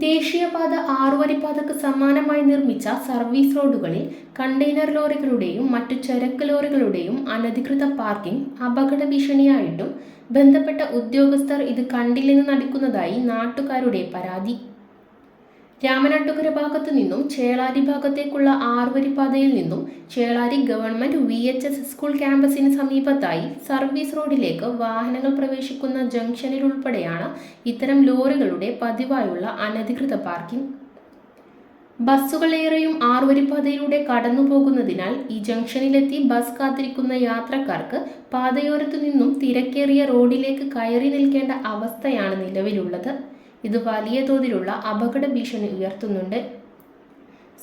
ദേശീയപാത ആറുവരിപ്പാതക്ക് സമാനമായി നിർമ്മിച്ച സർവീസ് റോഡുകളിൽ കണ്ടെയ്നർ ലോറികളുടെയും മറ്റു ചരക്ക് ലോറികളുടെയും അനധികൃത പാർക്കിംഗ് അപകട ഭീഷണിയായിട്ടും ബന്ധപ്പെട്ട ഉദ്യോഗസ്ഥർ ഇത് കണ്ടില്ലെന്ന് നടക്കുന്നതായി നാട്ടുകാരുടെ പരാതി. രാമനാട്ടുകര ഭാഗത്തു നിന്നും ചേളാരി ഭാഗത്തേക്കുള്ള ആറുവരിപ്പാതയിൽ നിന്നും Chelari government V H S school ക്യാമ്പസിന് സമീപത്തായി സർവീസ് റോഡിലേക്ക് വാഹനങ്ങൾ പ്രവേശിക്കുന്ന ജംഗ്ഷനിൽ ഉൾപ്പെടെയാണ് ഇത്തരം ലോറികളുടെ പതിവായുള്ള അനധികൃത പാർക്കിംഗ്. ബസ്സുകളേറെയും ആറുവരിപ്പാതയിലൂടെ കടന്നു പോകുന്നതിനാൽ ഈ ജംഗ്ഷനിലെത്തി ബസ് കാത്തിരിക്കുന്ന യാത്രക്കാർക്ക് പാതയോരത്തു നിന്നും തിരക്കേറിയ റോഡിലേക്ക് കയറി നിൽക്കേണ്ട അവസ്ഥയാണ് നിലവിലുള്ളത്. ഇത് വലിയ തോതിലുള്ള അപകട ഭീഷണി ഉയർത്തുന്നുണ്ട്.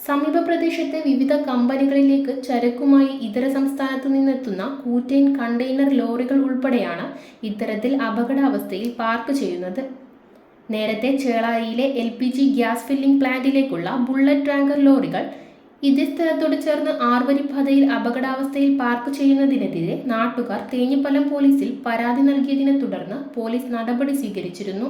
സമീപ പ്രദേശത്തെ വിവിധ കമ്പനികളിലേക്ക് ചരക്കുമായി ഇതര സംസ്ഥാനത്തു നിന്നെത്തുന്ന കൂറ്റൈൻ കണ്ടെയ്നർ ലോറികൾ ഉൾപ്പെടെയാണ് ഇത്തരത്തിൽ അപകടാവസ്ഥയിൽ പാർക്ക് ചെയ്യുന്നത്. നേരത്തെ ചേളാരിയിലെ L P G gas filling പ്ലാന്റിലേക്കുള്ള bullet tanker ലോറികൾ ഇതേ സ്ഥലത്തോട് ചേർന്ന് ആർവരിപ്പാതയിൽ അപകടാവസ്ഥയിൽ പാർക്ക് ചെയ്യുന്നതിനെതിരെ നാട്ടുകാർ തേഞ്ഞിപ്പലം പോലീസിൽ പരാതി നൽകിയതിനെ തുടർന്ന് പോലീസ് നടപടി സ്വീകരിച്ചിരുന്നു.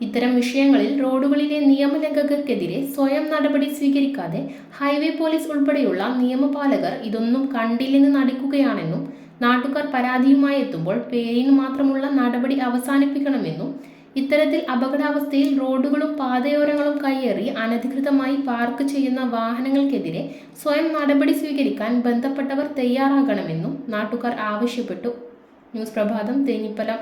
ഇത്തരം വിഷയങ്ങളിൽ റോഡുകളിലെ നിയമലംഘകർക്കെതിരെ സ്വയം നടപടി സ്വീകരിക്കാതെ ഹൈവേ പോലീസ് ഉൾപ്പെടെയുള്ള നിയമപാലകർ ഇതൊന്നും കണ്ടില്ലെന്ന് നടിക്കുകയാണെന്നും നാട്ടുകാർ പരാതിയുമായി എത്തുമ്പോൾ പേരിന് മാത്രമുള്ള നടപടി അവസാനിപ്പിക്കണമെന്നും ഇത്തരത്തിൽ അപകടാവസ്ഥയിൽ റോഡുകളും പാതയോരങ്ങളും കയ്യേറി അനധികൃതമായി പാർക്ക് ചെയ്യുന്ന വാഹനങ്ങൾക്കെതിരെ സ്വയം നടപടി സ്വീകരിക്കാൻ ബന്ധപ്പെട്ടവർ തയ്യാറാകണമെന്നും നാട്ടുകാർ ആവശ്യപ്പെട്ടു. ന്യൂസ് പ്രഭാതം തേഞ്ഞിപ്പലം